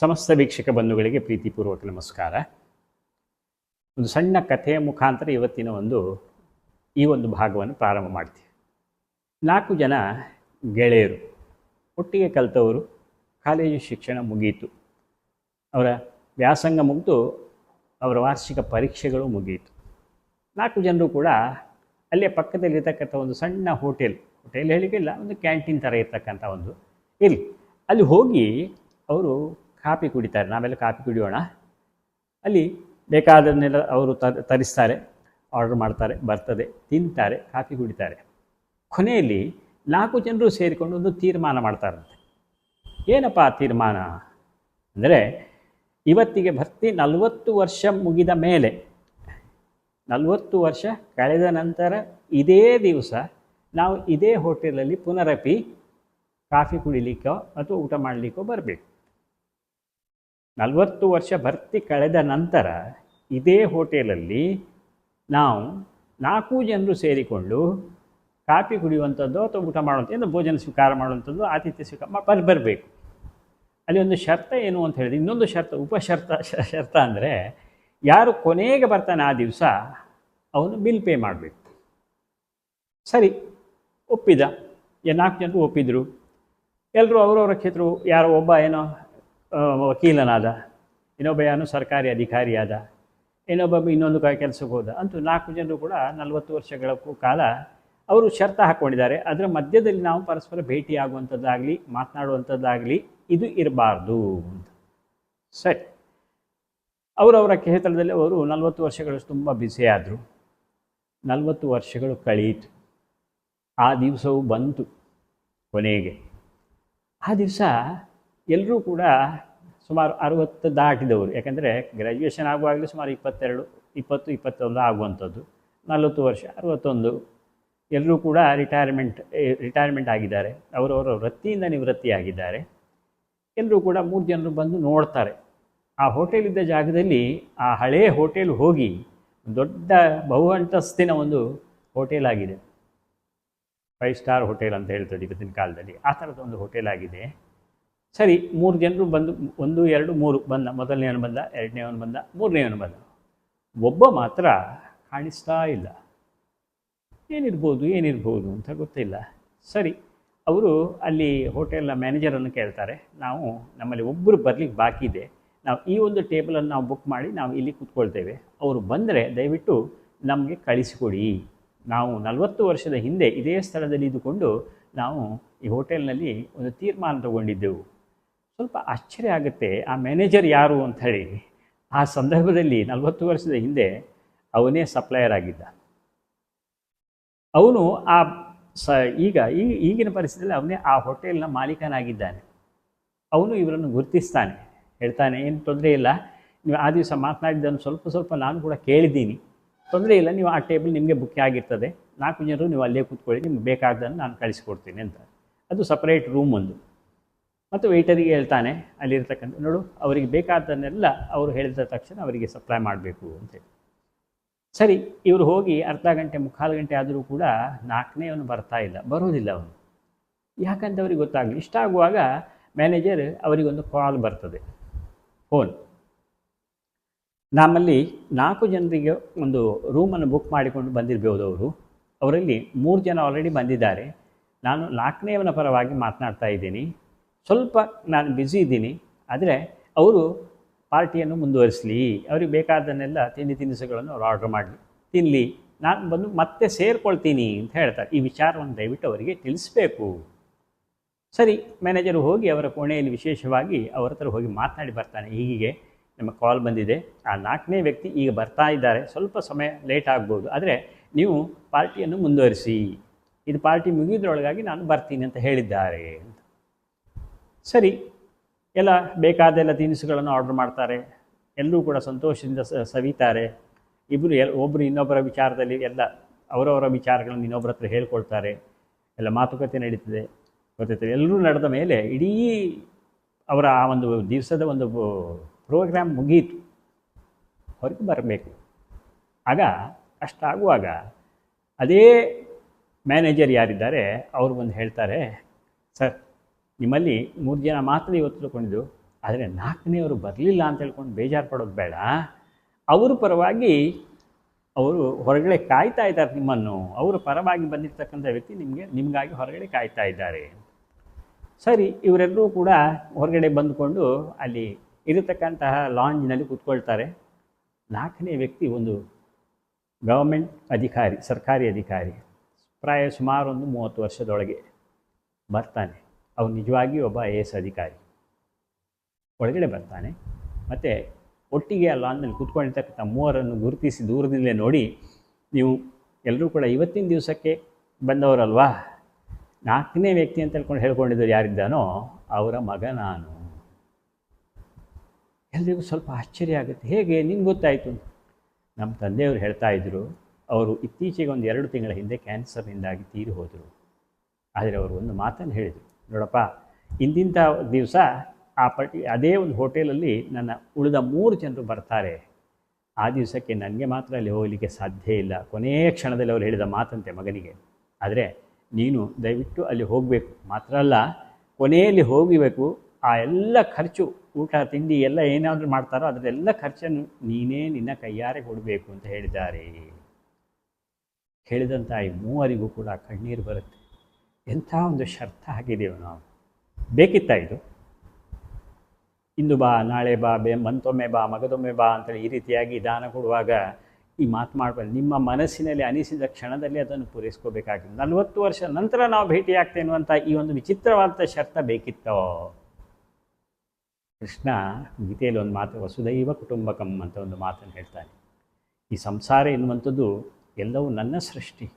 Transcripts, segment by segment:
ಸಮಸ್ತ ವೀಕ್ಷಕ ಬಂಧುಗಳಿಗೆ ಪ್ರೀತಿಪೂರ್ವಕ ನಮಸ್ಕಾರ. ಒಂದು ಸಣ್ಣ ಕಥೆಯ ಮುಖಾಂತರ ಇವತ್ತಿನ ಒಂದು, ಈ ಒಂದು ಭಾಗವನ್ನು ಪ್ರಾರಂಭ ಮಾಡ್ತೀವಿ. ನಾಲ್ಕು ಜನ ಗೆಳೆಯರು, ಒಟ್ಟಿಗೆ ಕಲಿತವರು, ಕಾಲೇಜು ಶಿಕ್ಷಣ ಮುಗಿಯಿತು ಅವರ ವ್ಯಾಸಂಗ ಮುಗಿದು ಅವರ ವಾರ್ಷಿಕ ಪರೀಕ್ಷೆಗಳು ಮುಗಿಯಿತು ನಾಲ್ಕು ಜನರು ಕೂಡ ಅಲ್ಲೇ ಪಕ್ಕದಲ್ಲಿರ್ತಕ್ಕಂಥ ಒಂದು ಸಣ್ಣ ಹೋಟೆಲ್ ಹೋಟೆಲ್ ಹೇಳಿಕಿಲ್ಲ ಒಂದು ಕ್ಯಾಂಟೀನ್ ಥರ ಇರ್ತಕ್ಕಂಥ ಒಂದು, ಇಲ್ಲಿ, ಅಲ್ಲಿ ಹೋಗಿ ಅವರು ಕಾಫಿ ಕುಡಿತಾರೆ. ನಾವೆಲ್ಲ ಕಾಫಿ ಕುಡಿಯೋಣ. ಅಲ್ಲಿ ಬೇಕಾದನ್ನೆಲ್ಲ ಅವರು ತರಿಸ್ತಾರೆ ಆರ್ಡರ್ ಮಾಡ್ತಾರೆ, ಬರ್ತದೆ, ತಿಂತಾರೆ ಕಾಫಿ ಕುಡಿತಾರೆ. ಕೊನೆಯಲ್ಲಿ ನಾಲ್ಕು ಜನರು ಸೇರಿಕೊಂಡು ಒಂದು ತೀರ್ಮಾನ ಮಾಡ್ತಾರಂತೆ. ಏನಪ್ಪ ಆ ತೀರ್ಮಾನ? ಅಂದರೆ ಇವತ್ತಿಗೆ ಭರ್ತಿ ನಲವತ್ತು ವರ್ಷ ಮುಗಿದ ಮೇಲೆ, ನಲವತ್ತು ವರ್ಷ ಕಳೆದ ನಂತರ ಇದೇ ದಿವಸ ನಾವು ಇದೇ ಹೋಟೆಲಲ್ಲಿ ಪುನರಪಿ ಕಾಫಿ ಕುಡಿಲಿಕ್ಕೋ ಅಥವಾ ಊಟ ಮಾಡಲಿಕ್ಕೋ ಬರಬೇಕು. ನಲವತ್ತು ವರ್ಷ ಭರ್ತಿ ಕಳೆದ ನಂತರ ಇದೇ ಹೋಟೆಲಲ್ಲಿ ನಾವು ನಾಲ್ಕು ಜನರು ಸೇರಿಕೊಂಡು ಕಾಫಿ ಕುಡಿಯುವಂಥದ್ದು ಅಥವಾ ಊಟ ಮಾಡುವಂಥದ್ದು ಭೋಜನ ಸ್ವೀಕಾರ ಮಾಡುವಂಥದ್ದು, ಆತಿಥ್ಯ ಸ್ವೀಕಾರ ಬರ್ ಬರಬೇಕು. ಅಲ್ಲಿ ಒಂದು ಶರ್ತ ಏನು ಅಂತ ಹೇಳಿದ್ರೆ, ಇನ್ನೊಂದು ಶರ್ತ ಉಪಶರ್ತ ಶರ್ತ ಅಂದರೆ ಯಾರು ಕೊನೆಗೆ ಬರ್ತಾನೆ ಆ ದಿವಸ ಅವನು ಬಿಲ್ ಪೇ ಮಾಡಬೇಕು. ಸರಿ, ಒಪ್ಪಿದ. ನಾಲ್ಕು ಜನರು ಒಪ್ಪಿದ್ರು. ಎಲ್ಲರೂ ಅವರವರ ಕ್ಷೇತ್ರ ಯಾರೋ ಒಬ್ಬ ಏನೋ ವಕೀಲನಾದ. ಇನ್ನೊಬ್ಬ ಯಾನು ಸರ್ಕಾರಿ ಅಧಿಕಾರಿಯಾದ. ಇನ್ನೊಬ್ಬ ಇನ್ನೊಂದು ಕೆಲಸಕ್ಕೆ ಹೋದ. ಅಂತೂ ನಾಲ್ಕು ಜನರು ಕೂಡ ನಲವತ್ತು ವರ್ಷಗಳ ಕಾಲ ಅವರು ಶರ್ತ ಹಾಕ್ಕೊಂಡಿದ್ದಾರೆ ಅದರ ಮಧ್ಯದಲ್ಲಿ ನಾವು ಪರಸ್ಪರ ಭೇಟಿ ಆಗುವಂಥದ್ದಾಗಲಿ, ಮಾತನಾಡುವಂಥದ್ದಾಗಲಿ ಇದು ಇರಬಾರ್ದು ಅಂತ. ಸರಿ. ಅವರವರ ಕ್ಷೇತ್ರದಲ್ಲಿ ಅವರು ನಲವತ್ತು ವರ್ಷಗಳು ತುಂಬ ಬ್ಯುಸಿಯಾದರು ನಲವತ್ತು ವರ್ಷಗಳು ಕಳೀತು. ಆ ದಿವಸವೂ ಬಂತು ಕೊನೆಗೆ. ಆ ದಿವಸ ಎಲ್ಲರೂ ಕೂಡ ಸುಮಾರು ಅರುವತ್ತು ದಾಟಿದವರು. ಯಾಕೆಂದರೆ ಗ್ರ್ಯಾಜುಯೇಷನ್ ಆಗುವಾಗಲೇ ಸುಮಾರು ಇಪ್ಪತ್ತೆರಡು, ಇಪ್ಪತ್ತು, ಇಪ್ಪತ್ತೊಂದು ಆಗುವಂಥದ್ದು. ನಲವತ್ತು ವರ್ಷ, ಅರುವತ್ತೊಂದು. ಎಲ್ಲರೂ ಕೂಡ ರಿಟೈರ್ಮೆಂಟ್ ರಿಟೈರ್ಮೆಂಟ್ ಆಗಿದ್ದಾರೆ. ಅವರವರ ವೃತ್ತಿಯಿಂದ ನಿವೃತ್ತಿಯಾಗಿದ್ದಾರೆ. ಎಲ್ಲರೂ ಕೂಡ ಮೂರು ಜನರು ಬಂದು ನೋಡ್ತಾರೆ. ಆ ಹೋಟೆಲ್ ಇದ್ದ ಜಾಗದಲ್ಲಿ ಆ ಹಳೇ ಹೋಟೆಲ್ ಹೋಗಿ ದೊಡ್ಡ ಬಹು ಅಂತಸ್ತಿನ ಒಂದು ಹೋಟೆಲ್ ಆಗಿದೆ. ಫೈವ್ ಸ್ಟಾರ್ ಹೋಟೆಲ್ ಅಂತ ಹೇಳ್ತದೆ ಇವತ್ತಿನ ಕಾಲದಲ್ಲಿ. ಆ ಥರದ ಒಂದು ಹೋಟೆಲ್ ಆಗಿದೆ. ಸರಿ, ಮೂರು ಜನರು ಬಂದು, ಒಂದು, ಎರಡು, ಮೂರು ಬಂದ ಮೊದಲನೇವನು ಬಂದ ಎರಡನೇವನು ಬಂದ ಮೂರನೇವನು ಬಂದ ಒಬ್ಬ ಮಾತ್ರ ಕಾಣಿಸ್ತಾ ಇಲ್ಲ. ಏನಿರ್ಬೋದು ಏನಿರ್ಬೋದು ಅಂತ ಗೊತ್ತಿಲ್ಲ. ಸರಿ, ಅವರು ಅಲ್ಲಿ ಹೋಟೆಲ್ನ ಮ್ಯಾನೇಜರನ್ನು ಕೇಳ್ತಾರೆ. ನಾವು ನಮ್ಮಲ್ಲಿ ಒಬ್ಬರು ಬರಲಿಕ್ಕೆ ಬಾಕಿ ಇದೆ. ನಾವು ಈ ಒಂದು ಟೇಬಲನ್ನು ನಾವು ಬುಕ್ ಮಾಡಿ ನಾವು ಇಲ್ಲಿ ಕೂತ್ಕೊಳ್ತೇವೆ. ಅವರು ಬಂದರೆ ದಯವಿಟ್ಟು ನಮಗೆ ಕಳಿಸಿಕೊಡಿ. ನಾವು ನಲವತ್ತು ವರ್ಷದ ಹಿಂದೆ ಇದೇ ಸ್ಥಳದಲ್ಲಿ ಇದ್ದುಕೊಂಡು ನಾವು ಈ ಹೋಟೆಲ್ನಲ್ಲಿ ಒಂದು ತೀರ್ಮಾನ ತಗೊಂಡಿದ್ದೆವು. ಸ್ವಲ್ಪ ಆಶ್ಚರ್ಯ ಆಗುತ್ತೆ, ಆ ಮ್ಯಾನೇಜರ್ ಯಾರು ಅಂತ ಹೇಳಿ. ಆ ಸಂದರ್ಭದಲ್ಲಿ ನಲವತ್ತು ವರ್ಷದ ಹಿಂದೆ ಅವನೇ ಸಪ್ಲೈಯರ್ ಆಗಿದ್ದ. ಅವನು ಆ ಸ, ಈಗ, ಈ, ಈಗಿನ ಪರಿಸ್ಥಿತಿಯಲ್ಲಿ ಅವನೇ ಆ ಹೋಟೆಲ್ನ ಮಾಲೀಕನಾಗಿದ್ದಾನೆ. ಅವನು ಇವರನ್ನು ಗುರುತಿಸ್ತಾನೆ. ಹೇಳ್ತಾನೆ, ಏನು ತೊಂದರೆ ಇಲ್ಲ, ನೀವು ಆ ದಿವಸ ಮಾತನಾಡಿದ್ದನ್ನು ಸ್ವಲ್ಪ ಸ್ವಲ್ಪ ನಾನು ಕೂಡ ಕೇಳಿದ್ದೀನಿ. ತೊಂದರೆ ಇಲ್ಲ, ನೀವು ಆ ಟೇಬಲ್ ನಿಮಗೆ ಬುಕ್ ಆಗಿರ್ತದೆ. ನಾಲ್ಕು ಜನರು ನೀವು ಅಲ್ಲೇ ಕೂತ್ಕೊಳ್ಳಿ, ನಿಮ್ಗೆ ಬೇಕಾದ್ದನ್ನು ನಾನು ಕಳಿಸ್ಕೊಡ್ತೀನಿ ಅಂತ. ಅದು ಸಪ್ರೇಟ್ ರೂಮ್ ಒಂದು. ಮತ್ತು ವೆಯ್ಟರಿಗೆ ಹೇಳ್ತಾನೆ, ಅಲ್ಲಿರ್ತಕ್ಕಂಥ, ನೋಡು, ಅವರಿಗೆ ಬೇಕಾದನ್ನೆಲ್ಲ ಅವರು ಹೇಳಿದ ತಕ್ಷಣ ಅವರಿಗೆ ಸಪ್ಲೈ ಮಾಡಬೇಕು ಅಂತೇಳಿ ಸರಿ, ಇವರು ಹೋಗಿ ಅರ್ಧ ಗಂಟೆ, ಮುಕ್ಕಾಲು ಗಂಟೆ ಆದರೂ ಕೂಡ ನಾಲ್ಕನೇ ಅವನು ಬರ್ತಾ ಇಲ್ಲ, ಬರೋದಿಲ್ಲ ಅವನು. ಯಾಕಂತ ಅವ್ರಿಗೆ ಗೊತ್ತಾಗಲಿ, ಇಷ್ಟ ಆಗುವಾಗ ಮ್ಯಾನೇಜರ್ ಅವರಿಗೊಂದು ಕಾಲ್ ಬರ್ತದೆ ಫೋನ್ ನಮ್ಮಲ್ಲಿ ನಾಲ್ಕು ಜನರಿಗೆ ಒಂದು ರೂಮನ್ನು ಬುಕ್ ಮಾಡಿಕೊಂಡು ಬಂದಿರ್ಬೋದು ಅವರು. ಅವರಲ್ಲಿ ಮೂರು ಜನ ಆಲ್ರೆಡಿ ಬಂದಿದ್ದಾರೆ. ನಾನು ನಾಲ್ಕನೇವನ ಪರವಾಗಿ ಮಾತನಾಡ್ತಾ ಇದ್ದೀನಿ. ಸ್ವಲ್ಪ ನಾನು ಬ್ಯುಸಿ ಇದ್ದೀನಿ, ಆದರೆ ಅವರು ಪಾರ್ಟಿಯನ್ನು ಮುಂದುವರಿಸಲಿ. ಅವ್ರಿಗೆ ಬೇಕಾದನ್ನೆಲ್ಲ ತಿಂಡಿ ತಿನಿಸುಗಳನ್ನು ಅವ್ರು ಆರ್ಡ್ರ್ ಮಾಡಲಿ. ತಿನ್ನಲಿ ನಾನು ಬಂದು ಮತ್ತೆ ಸೇರ್ಕೊಳ್ತೀನಿ ಅಂತ ಹೇಳ್ತಾರೆ. ಈ ವಿಚಾರವನ್ನು ದಯವಿಟ್ಟು ಅವರಿಗೆ ತಿಳಿಸ್ಬೇಕು. ಸರಿ ಮ್ಯಾನೇಜರು ಹೋಗಿ ಅವರ ಕೋಣೆಯಲ್ಲಿ ವಿಶೇಷವಾಗಿ ಅವರ ಹತ್ರ ಹೋಗಿ ಮಾತನಾಡಿ ಬರ್ತಾನೆ. ಹೀಗೆ ನಮ್ಮ ಕಾಲ್ ಬಂದಿದೆ. ಆ ನಾಲ್ಕನೇ ವ್ಯಕ್ತಿ ಈಗ ಬರ್ತಾ ಇದ್ದಾರೆ. ಸ್ವಲ್ಪ ಸಮಯ ಲೇಟ್ ಆಗ್ಬೋದು. ಆದರೆ ನೀವು ಪಾರ್ಟಿಯನ್ನು ಮುಂದುವರಿಸಿ. ಇದು ಪಾರ್ಟಿ ಮುಗಿದ್ರೊಳಗಾಗಿ ನಾನು ಬರ್ತೀನಿ ಅಂತ ಹೇಳಿದ್ದಾರೆ ಸರಿ, ಎಲ್ಲ ಬೇಕಾದೆಲ್ಲ ತಿನಿಸುಗಳನ್ನು ಆರ್ಡರ್ ಮಾಡ್ತಾರೆ. ಎಲ್ಲರೂ ಕೂಡ ಸಂತೋಷದಿಂದ ಸವಿತಾರೆ. ಇಬ್ಬರು ಎಲ್ ಒಬ್ಬರು ಇನ್ನೊಬ್ಬರ ವಿಚಾರದಲ್ಲಿ ಎಲ್ಲ ಅವರವರ ವಿಚಾರಗಳನ್ನು ಇನ್ನೊಬ್ಬರ ಹತ್ರ ಹೇಳ್ಕೊಳ್ತಾರೆ. ಎಲ್ಲ ಮಾತುಕತೆ ನಡೀತದೆ. ಗೊತ್ತೈತೆ ಎಲ್ಲರೂ ನಡೆದ ಮೇಲೆ ಇಡೀ ಅವರ ಆ ಒಂದು ದಿವಸದ ಒಂದು ಪ್ರೋಗ್ರಾಮ್ ಮುಗೀತು. ಹೊರಗೆ ಬರಬೇಕು. ಆಗ ಅಷ್ಟಾಗುವಾಗ ಅದೇ ಮ್ಯಾನೇಜರ್ ಯಾರಿದ್ದಾರೆ ಅವರು ಬಂದು ಹೇಳ್ತಾರೆ, ಸರ್ ನಿಮ್ಮಲ್ಲಿ ಮೂರು ಜನ ಮಾತ್ರ ಇವತ್ತು ತಿಳ್ಕೊಂಡಿದ್ದು, ಆದರೆ ನಾಲ್ಕನೆಯವರು ಬರಲಿಲ್ಲ ಅಂತ ಹೇಳ್ಕೊಂಡು ಬೇಜಾರು ಪಡೋದು ಬೇಡ. ಅವರ ಪರವಾಗಿ ಅವರು ಹೊರಗಡೆ ಕಾಯ್ತಾ ಇದ್ದಾರೆ ನಿಮ್ಮನ್ನು. ಅವರ ಪರವಾಗಿ ಬಂದಿರತಕ್ಕಂಥ ವ್ಯಕ್ತಿ ನಿಮಗೆ, ನಿಮಗಾಗಿ ಹೊರಗಡೆ ಕಾಯ್ತಾ ಇದ್ದಾರೆ. ಸರಿ, ಇವರೆಲ್ಲರೂ ಕೂಡ ಹೊರಗಡೆ ಬಂದುಕೊಂಡು ಅಲ್ಲಿ ಇರತಕ್ಕಂತಹ ಲಾಂಜ್ನಲ್ಲಿ ಕೂತ್ಕೊಳ್ತಾರೆ. ನಾಲ್ಕನೇ ವ್ಯಕ್ತಿ ಒಂದು ಗವರ್ಮೆಂಟ್ ಅಧಿಕಾರಿ, ಸರ್ಕಾರಿ ಅಧಿಕಾರಿ, ಪ್ರಾಯ ಸುಮಾರು ಒಂದು ಮೂವತ್ತು ವರ್ಷದೊಳಗೆ ಬರ್ತಾನೆ. ಅವನು ನಿಜವಾಗಿ ಒಬ್ಬ ಐ ಎಸ್ ಅಧಿಕಾರಿ. ಒಳಗಡೆ ಬರ್ತಾನೆ. ಮತ್ತು ಒಟ್ಟಿಗೆ ಅಲ್ಲ ಅಂದಮೇಲೆ ಕೂತ್ಕೊಂಡಿರ್ತಕ್ಕಂಥ ಮೂವರನ್ನು ಗುರುತಿಸಿ ದೂರದಿಂದಲೇ ನೋಡಿ, ನೀವು ಎಲ್ಲರೂ ಕೂಡ ಇವತ್ತಿನ ದಿವಸಕ್ಕೆ ಬಂದವರಲ್ವಾ? ನಾಲ್ಕನೇ ವ್ಯಕ್ತಿ ಅಂತ ಹೇಳ್ಕೊಂಡು ಹೇಳ್ಕೊಂಡಿದ್ದರು ಯಾರಿದ್ದಾನೋ ಅವರ ಮಗ ನಾನು. ಎಲ್ರಿಗೂ ಸ್ವಲ್ಪ ಆಶ್ಚರ್ಯ ಆಗುತ್ತೆ. ಹೇಗೆ? ನಿನ್ಗೆ ಗೊತ್ತಾಯಿತು ನಮ್ಮ ತಂದೆಯವರು ಹೇಳ್ತಾ ಇದ್ದರು ಅವರು ಇತ್ತೀಚೆಗೆ ಒಂದು ಎರಡು ತಿಂಗಳ ಹಿಂದೆ ಕ್ಯಾನ್ಸರ್ನಿಂದಾಗಿ ತೀರಿ ಹೋದರು. ಆದರೆ ಅವರು ಒಂದು ಮಾತನ್ನು ಹೇಳಿದರು. ನೋಡಪ್ಪ ಇಂದಿಂಥ ದಿವಸ ಆ ಪಟ್ಟಿ ಅದೇ ಒಂದು ಹೋಟೆಲಲ್ಲಿ ನನ್ನ ಉಳಿದ ಮೂರು ಜನರು ಬರ್ತಾರೆ. ಆ ದಿವಸಕ್ಕೆ ನನಗೆ ಮಾತ್ರ ಅಲ್ಲಿ ಹೋಗಲಿಕ್ಕೆ ಸಾಧ್ಯ ಇಲ್ಲ. ಕೊನೆಯ ಕ್ಷಣದಲ್ಲಿ ಅವರು ಹೇಳಿದ ಮಾತಂತೆ ಮಗನಿಗೆ. ಆದರೆ ನೀನು ದಯವಿಟ್ಟು ಅಲ್ಲಿ ಹೋಗಬೇಕು. ಮಾತ್ರ ಅಲ್ಲ, ಕೊನೆಯಲ್ಲಿ ಹೋಗಬೇಕು. ಆ ಎಲ್ಲ ಖರ್ಚು, ಊಟ, ತಿಂಡಿ ಎಲ್ಲ ಏನಾದರೂ ಮಾಡ್ತಾರೋ ಅದರೆಲ್ಲ ಖರ್ಚನ್ನು ನೀನೇ ನಿನ್ನ ಕೈಯಾರೆ ಕೊಡಬೇಕು ಅಂತ ಹೇಳಿದ್ದಾರೆ. ಹೇಳಿದಂಥ ಈ ಮೂವರಿಗೂ ಕೂಡ ಕಣ್ಣೀರು ಬರುತ್ತೆ. ಎಂಥ ಒಂದು ಶರ್ತ ಹಾಕಿದ್ದೇವೆ ನಾವು. ಬೇಕಿತ್ತ ಇದು? ಇಂದು ಬಾ, ನಾಳೆ ಬಾ, ಬೇ ಮಂತೊಮ್ಮೆ ಬಾ, ಮಗದೊಮ್ಮೆ ಬಾ ಅಂತೇಳಿ ಈ ರೀತಿಯಾಗಿ ದಾನ ಕೊಡುವಾಗ ಈ ಮಾತು ಮಾಡಬಾರ್ದು ನಿಮ್ಮ ಮನಸ್ಸಿನಲ್ಲಿ ಅನಿಸಿದ ಕ್ಷಣದಲ್ಲಿ ಅದನ್ನು ಪೂರೈಸ್ಕೋಬೇಕಾಗಿದೆ ನಲವತ್ತು ವರ್ಷ ನಂತರ ನಾವು ಭೇಟಿಯಾಗ್ತೇವೆ ಅನ್ನುವಂಥ ಈ ಒಂದು ವಿಚಿತ್ರವಾದ ಶರ್ತ ಬೇಕಿತ್ತೋ? ಕೃಷ್ಣ ಗೀತೆಯಲ್ಲಿ ಒಂದು ಮಾತು, ವಸುದೈವ ಕುಟುಂಬಕಂ ಅಂತ ಒಂದು ಮಾತನ್ನು ಹೇಳ್ತಾನೆ. ಈ ಸಂಸಾರ ಎನ್ನುವಂಥದ್ದು ಎಲ್ಲವೂ ನನ್ನ ಸೃಷ್ಟಿ.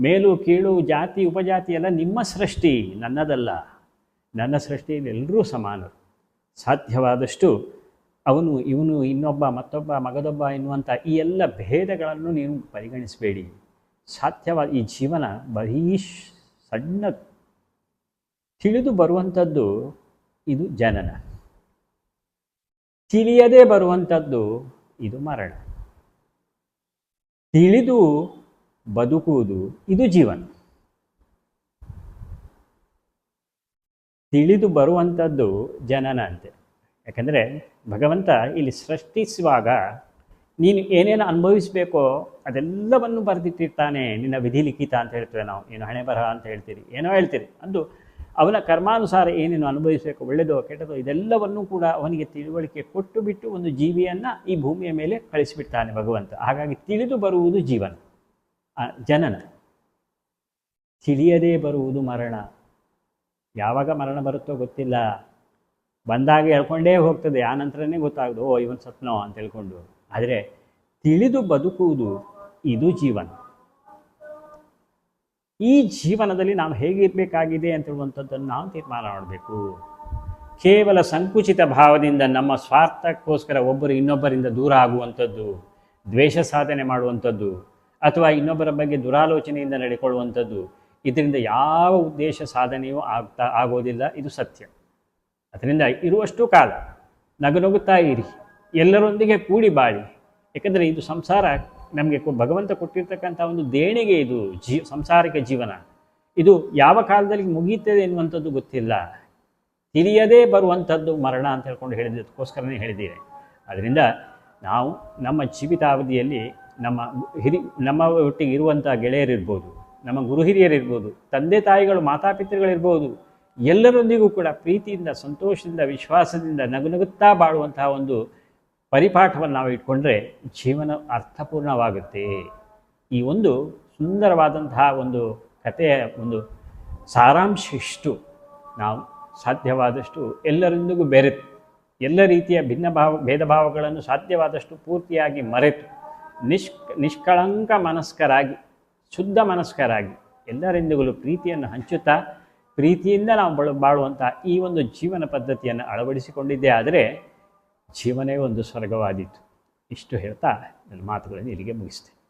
ಮೇಲು, ಕೀಳು, ಜಾತಿ, ಉಪಜಾತಿ ಎಲ್ಲ ನಿಮ್ಮ ಸೃಷ್ಟಿ, ನನ್ನದಲ್ಲ. ನನ್ನ ಸೃಷ್ಟಿಯಲ್ಲಿ ಎಲ್ಲರೂ ಸಮಾನರು. ಸಾಧ್ಯವಾದಷ್ಟು ಅವನು, ಇವನು, ಇನ್ನೊಬ್ಬ, ಮತ್ತೊಬ್ಬ, ಮಗದೊಬ್ಬ ಎನ್ನುವಂಥ ಈ ಎಲ್ಲ ಭೇದಗಳನ್ನು ನೀವು ಪರಿಗಣಿಸಬೇಡಿ. ಸಾಧ್ಯವಾದ ಈ ಜೀವನ ಬರೀ ಸಣ್ಣ ತಿಳಿದು ಬರುವಂಥದ್ದು ಇದು ಜನನ. ತಿಳಿಯದೇ ಬರುವಂಥದ್ದು ಇದು ಮರಣ. ತಿಳಿದು ಬದುಕುವುದು ಇದು ಜೀವನ. ತಿಳಿದು ಬರುವಂಥದ್ದು ಜನನ ಅಂತೆ. ಯಾಕಂದರೆ ಭಗವಂತ ಇಲ್ಲಿ ಸೃಷ್ಟಿಸುವಾಗ ನೀನು ಏನೇನು ಅನುಭವಿಸಬೇಕೋ ಅದೆಲ್ಲವನ್ನು ಬರೆದಿಟ್ಟಿರ್ತಾನೆ, ನಿನ್ನ ವಿಧಿ ಲಿಖಿತ ಅಂತ ಹೇಳ್ತೇವೆ ನಾವು ಏನು ಹಣೆ ಬರಹ ಅಂತ ಹೇಳ್ತೀರಿ, ಏನೋ ಹೇಳ್ತೀರಿ. ಅಂದು ಅವನ ಕರ್ಮಾನುಸಾರ ಏನೇನು ಅನುಭವಿಸಬೇಕು ಒಳ್ಳೆಯದೋ ಕೆಟ್ಟದೋ ಇದೆಲ್ಲವನ್ನೂ ಕೂಡ ಅವನಿಗೆ ತಿಳುವಳಿಕೆ ಕೊಟ್ಟು ಬಿಟ್ಟು ಒಂದು ಜೀವಿಯನ್ನು ಈ ಭೂಮಿಯ ಮೇಲೆ ಕಳಿಸಿಬಿಡ್ತಾನೆ ಭಗವಂತ. ಹಾಗಾಗಿ ತಿಳಿದು ಬರುವುದು ಜೀವನ. ಜನನ. ತಿಳಿಯದೇ ಬರುವುದು ಮರಣ. ಯಾವಾಗ ಮರಣ ಬರುತ್ತೋ ಗೊತ್ತಿಲ್ಲ. ಬಂದಾಗ ಹೇಳ್ಕೊಂಡೇ ಹೋಗ್ತದೆ. ಆ ನಂತರನೇ ಗೊತ್ತಾಗೋದು, ಓ, ಇವನ್ ಸತ್ನೋ ಅಂತ ಹೇಳ್ಕೊಂಡು. ಆದರೆ ತಿಳಿದು ಬದುಕುವುದು ಇದು ಜೀವನ. ಈ ಜೀವನದಲ್ಲಿ ನಾವು ಹೇಗಿರಬೇಕಾಗಿದೆ ಅಂತ ಹೇಳುವಂಥದ್ದನ್ನು ನಾವು ತೀರ್ಮಾನ ಮಾಡಬೇಕು. ಕೇವಲ ಸಂಕುಚಿತ ಭಾವದಿಂದ ನಮ್ಮ ಸ್ವಾರ್ಥಕ್ಕೋಸ್ಕರ ಒಬ್ಬರು ಇನ್ನೊಬ್ಬರಿಂದ ದೂರ ಆಗುವಂಥದ್ದು, ದ್ವೇಷ ಸಾಧನೆ ಮಾಡುವಂಥದ್ದು ಅಥವಾ ಇನ್ನೊಬ್ಬರ ಬಗ್ಗೆ ದುರಾಲೋಚನೆಯಿಂದ ನಡೆಕೊಳ್ಳುವಂಥದ್ದು, ಇದರಿಂದ ಯಾವ ಉದ್ದೇಶ ಸಾಧನೆಯೂ ಆಗ್ತಾ ಆಗೋದಿಲ್ಲ. ಇದು ಸತ್ಯ. ಅದರಿಂದ ಇರುವಷ್ಟು ಕಾಲ ನಗುನಗುತ್ತಾ ಇರಿ. ಎಲ್ಲರೊಂದಿಗೆ ಕೂಡಿ ಬಾಳಿ. ಯಾಕಂದರೆ ಇದು ಸಂಸಾರ. ನಮಗೆ ಭಗವಂತ ಕೊಟ್ಟಿರ್ತಕ್ಕಂಥ ಒಂದು ದೇಣಿಗೆ ಇದು ಜೀ ಸಂಸಾರಿಕ ಜೀವನ. ಇದು ಯಾವ ಕಾಲದಲ್ಲಿ ಮುಗೀತದೆ ಎನ್ನುವಂಥದ್ದು ಗೊತ್ತಿಲ್ಲ. ತಿಳಿಯದೇ ಬರುವಂಥದ್ದು ಮರಣ ಅಂತ ಹೇಳ್ಕೊಂಡು ಹೇಳಿದ್ದಕ್ಕೋಸ್ಕರನೇ ಹೇಳಿದ್ದೀರಿ. ಅದರಿಂದ ನಾವು ನಮ್ಮ ಜೀವಿತಾವಧಿಯಲ್ಲಿ ನಮ್ಮ ಹಿರಿ, ನಮ್ಮ ಒಟ್ಟಿಗೆ ಇರುವಂಥ ಗೆಳೆಯರಿರ್ಬೋದು ನಮ್ಮ ಗುರು ಹಿರಿಯರಿರ್ಬೋದು ತಂದೆ ತಾಯಿಗಳು ಮಾತಾಪಿತೃಗಳಿರ್ಬೋದು ಎಲ್ಲರೊಂದಿಗೂ ಕೂಡ ಪ್ರೀತಿಯಿಂದ, ಸಂತೋಷದಿಂದ, ವಿಶ್ವಾಸದಿಂದ ನಗುನಗುತ್ತಾ ಬಾಳುವಂತಹ ಒಂದು ಪರಿಪಾಠವನ್ನು ನಾವು ಇಟ್ಕೊಂಡ್ರೆ ಜೀವನ ಅರ್ಥಪೂರ್ಣವಾಗುತ್ತೆ. ಈ ಒಂದು ಸುಂದರವಾದಂತಹ ಒಂದು ಕಥೆಯ ಒಂದು ಸಾರಾಂಶ ಇಷ್ಟು ನಾವು ಸಾಧ್ಯವಾದಷ್ಟು ಎಲ್ಲರೊಂದಿಗೂ ಬೆರೆತು, ಎಲ್ಲ ರೀತಿಯ ಭಿನ್ನ ಭಾವ, ಭೇದ ಭಾವಗಳನ್ನು ಸಾಧ್ಯವಾದಷ್ಟು ಪೂರ್ತಿಯಾಗಿ ಮರೆತು ನಿಷ್ ನಿಷ್ಕಳಂಕ ಮನಸ್ಕರಾಗಿ, ಶುದ್ಧ ಮನಸ್ಕರಾಗಿ ಎಲ್ಲರಿಂದಲೂ ಪ್ರೀತಿಯನ್ನು ಹಂಚುತ್ತಾ, ಪ್ರೀತಿಯಿಂದ ನಾವು ಬಳ, ಬಾಳುವಂಥ ಈ ಒಂದು ಜೀವನ ಪದ್ಧತಿಯನ್ನು ಅಳವಡಿಸಿಕೊಂಡಿದ್ದೆ ಆದರೆ ಜೀವನವೇ ಒಂದು ಸ್ವರ್ಗವಾದೀತು. ಇಷ್ಟು ಹೇಳ್ತಾ ನನ್ನ ಮಾತುಗಳನ್ನು ಇಲ್ಲಿಗೆ ಮುಗಿಸ್ತೇನೆ.